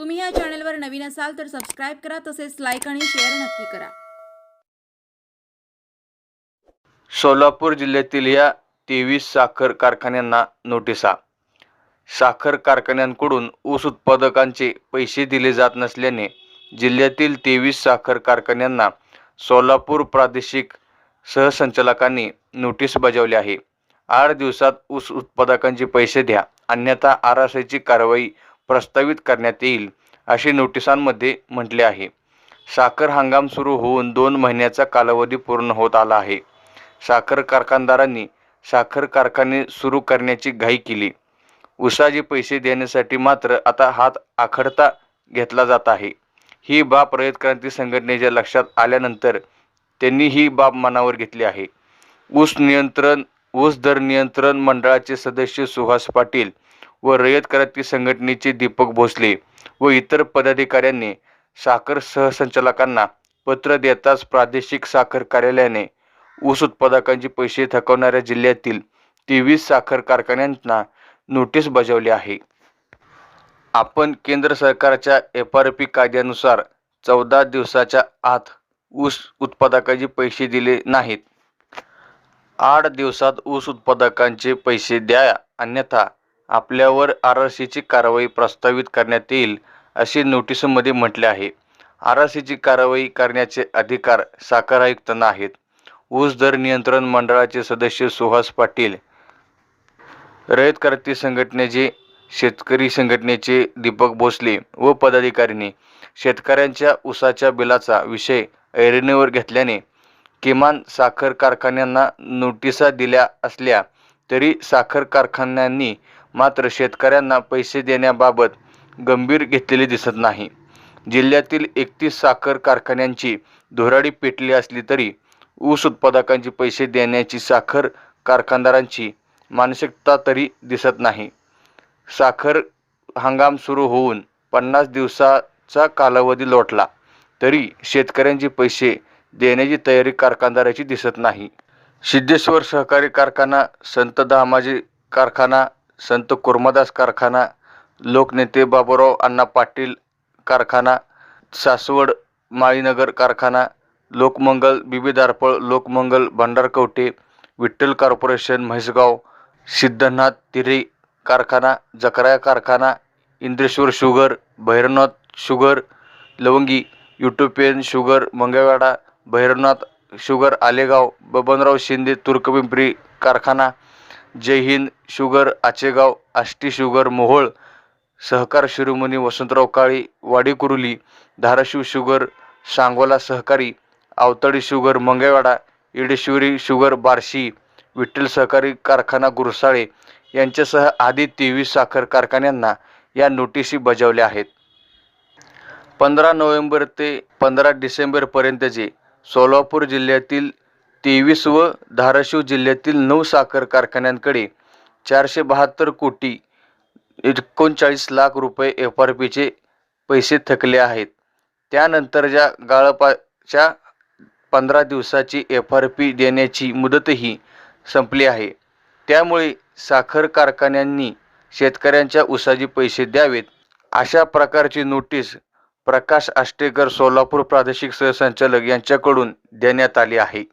तुम्ही या चॅनलवर नवीन असाल तर सबस्क्राईब करा तसेच लाईक आणि शेअर नक्की करा. सोलापूर जिल्ह्यातील या तेवीस साखर कारखान्यांना नोटिसा. साखर कारखान्यांकडून ऊस उत्पादकांचे पैसे दिले जात नसल्याने जिल्ह्यातील तेवीस साखर कारखान्यांना सोलापूर प्रादेशिक सहसंचालकांनी नोटीस बजावली आहे. आठ दिवसात ऊस उत्पादकांचे पैसे द्या अन्यथा आरासाची कारवाई प्रस्तावित करण्यात येईल असे नोटिसांमध्ये म्हटले आहे. साखर हंगाम सुरू होऊन दोन महिन्याचा कालावधी पूर्ण होत आला आहे. साखर कारखानदारांनी साखर कारखाने सुरू करण्याची घाई केली. उसाचे पैसे देण्यासाठी मात्र आता हात आखडता घेतला जात आहे. ही बाब रयत क्रांती संघटनेच्या लक्षात आल्यानंतर त्यांनी ही बाब मनावर घेतली आहे. ऊस नियंत्रण ऊस दर नियंत्रण मंडळाचे सदस्य सुहास पाटील व रयत क्रांती संघटनेचे दीपक भोसले व इतर पदाधिकाऱ्यांनी साखर सहसंचालकांना पत्र देताच प्रादेशिक साखर कार्यालयाने ऊस उत्पादकांचे पैसे थकवणाऱ्या जिल्ह्यातील तेवीस साखर कारखान्यांना नोटीस बजावली आहे. आपण केंद्र सरकारच्या एफ आर पी कायद्यानुसार चौदा दिवसाच्या आत ऊस उत्पादकांचे पैसे दिले नाहीत. आठ दिवसात ऊस उत्पादकांचे पैसे द्या अन्यथा आपल्यावर आर आर सीची कारवाई प्रस्तावित करण्यात येईल असे नोटीसमध्ये म्हटले आहे. आर आर सीची कारवाई करण्याचे अधिकार साखर आयुक्तांना आहेत. ऊस दर नियंत्रण मंडळाचे सदस्य सुहास पाटील रयत क्रांती संघटनेचे शेतकरी संघटनेचे दीपक भोसले व पदाधिकाऱ्यांनी शेतकऱ्यांच्या ऊसाच्या बिलाचा विषय ऐरणीवर घेतल्याने किमान साखर कारखान्यांना नोटिसा दिल्या असल्या तरी साखर कारखान्यांनी मात्र शेतकऱ्यांना पैसे देण्याबाबत गंभीर घेतलेली दिसत नाही. जिल्ह्यातील एकतीस साखर कारखान्यांची धुराडी पेटली असली तरी ऊस उत्पादकांची पैसे देण्याची साखर कारखानदारांची मानसिकता तरी दिसत नाही. साखर हंगाम सुरू होऊन पन्नास दिवसाचा कालावधी लोटला तरी शेतकऱ्यांचे पैसे देण्याची तयारी कारखानदाराची दिसत नाही. सिद्धेश्वर सहकारी कारखाना संत दामाजी कारखाना संत कुर्मादास कारखाना लोकनेते बाबूराव अण्णा पाटील कारखाना सासवड माळीनगर कारखाना लोकमंगल बिबी दारपळ लोकमंगल भंडारकवटे विठ्ठल कॉर्पोरेशन म्हैसगाव सिद्धनाथ तिरे कारखाना जकराया कारखाना Indreshwar sugar Bhairavnath sugar Lavangi Utopian sugar Mangalwada Bhairavnath sugar Alegaon Babanrao Shinde Turkpimpri कारखाना Jai Hind sugar Achegaon Ashti sugar Mohol Sahakar Shiromani Vasantrao Kale Wadikuruli Dharashiv sugar Sangola सहकारी आवताडी शुगर मंगळवाडा येडेश्वरी शुगर बार्शी विठ्ठल सहकारी कारखाना गुरसाळे यांच्यासह आधी तेवीस साखर कारखान्यांना या नोटिसी बजावल्या आहेत. पंधरा नोव्हेंबर ते पंधरा डिसेंबरपर्यंतचे सोलापूर जिल्ह्यातील तेवीस व धाराशिव जिल्ह्यातील नऊ साखर कारखान्यांकडे चारशे बहात्तर कोटी एकोणचाळीस लाख रुपये एफ आर पीचे पैसे थकले आहेत. त्यानंतरच्या गाळपाच्या पंधरा दिवसाची एफ आर पी देण्याची मुदतही संपली आहे. त्यामुळे साखर कारखान्यांनी शेतकऱ्यांच्या उसाचे पैसे द्यावेत. अशा प्रकारची नोटीस प्रकाश आष्टेकर सोलापूर प्रादेशिक सहसंचालक यांच्याकडून देण्यात आली आहे.